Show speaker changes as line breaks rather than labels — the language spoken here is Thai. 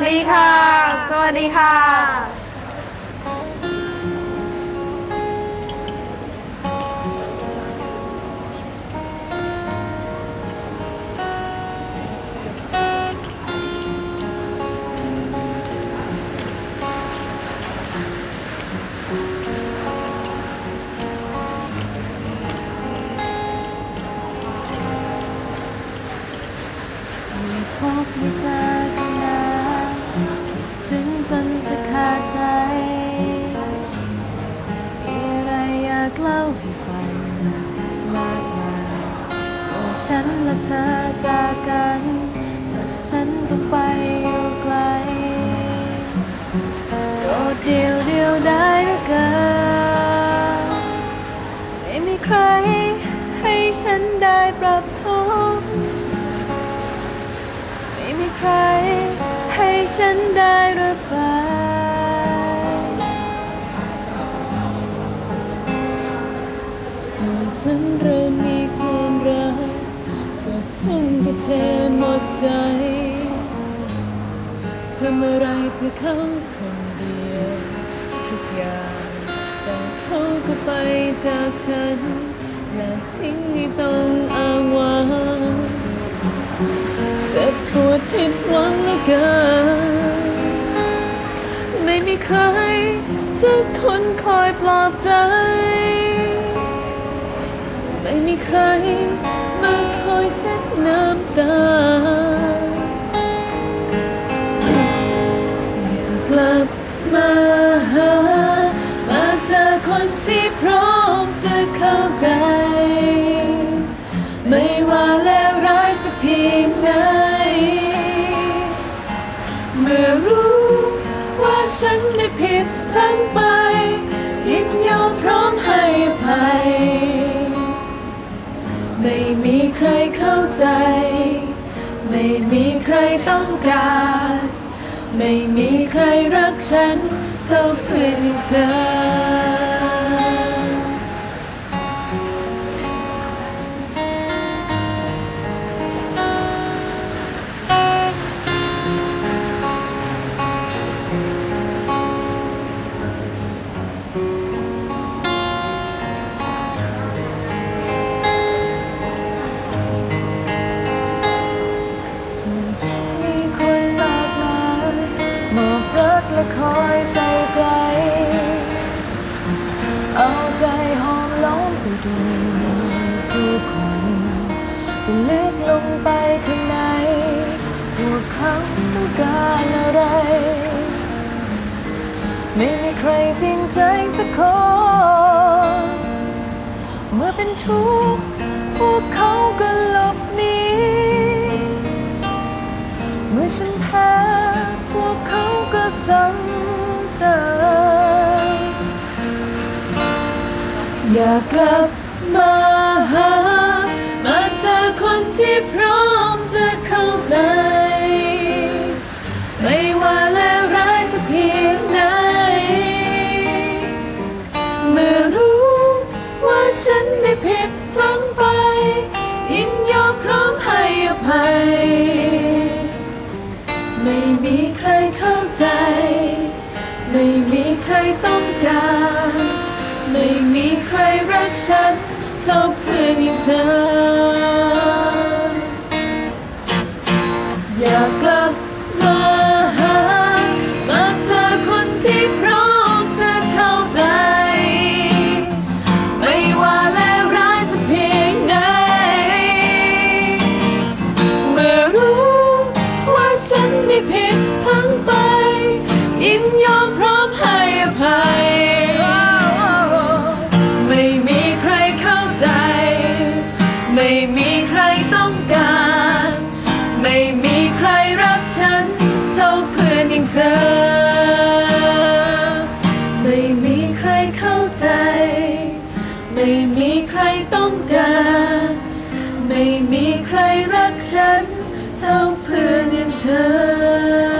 วัสดีค่ะ สวัสดีค่ะึ
งจนจะขาดใจมีอะไรอยากเล่าให้ฟังมากมายว่าฉันและเธอจากกันแต่ฉันต้องไปอยู่ไกลโดดเดียวเดียวได้เหลือกินไม่มีใครให้ฉันได้ปรับทุกข์ไม่มีใคร ฉันได้ระบายเมื่อฉันเริ่มมีความรักก็ทุ่มก็เทหมดใจทำอะไรเพื่อเขาคนเดียวทุกอย่างแต่เขาก็ไปจากฉันและทิ้งให้ต้อง ม่มีใคร สักคนคอยปลอบใจ ไม่มีใครมาคอยเช็ดน้ำตาอยากกลับมาหา มาเจอคนที่พร้อมจะเข้าใจ ภัย ไม่มีใครเข้าใจ ไม่มีใครต้องการ ไม่มีใครรักฉันเท่าเพื่อนเธอ ต้องการอะไร ไม่มีใครจริงใจสักคน เมื่อเป็นทุกข์พวกเขาก็หลบหนีเมื่อฉันแพ้พวกเขาก็ซ้ำเติมอยากกลับมาหา มาเจอคนที่พร้อมจะเข้าใจ อภัย ไม่มีใครเข้าใจ ไม่มีใครต้องการ ไม่มีใครรักฉันเท่าเพื่อนอย่างเธอ ผิดพังไป ยินยอมพร้อมให้อภัย ไม่มีใครเข้าใจ ไม่มีใครต้องการ ไม่มีใครรักฉัน เท่าเพื่อนอย่างเธอ ไม่มีใครเข้าใจ ไม่มีใครต้องการ ไม่มีใครรักฉัน เท่าเพื่อน turn.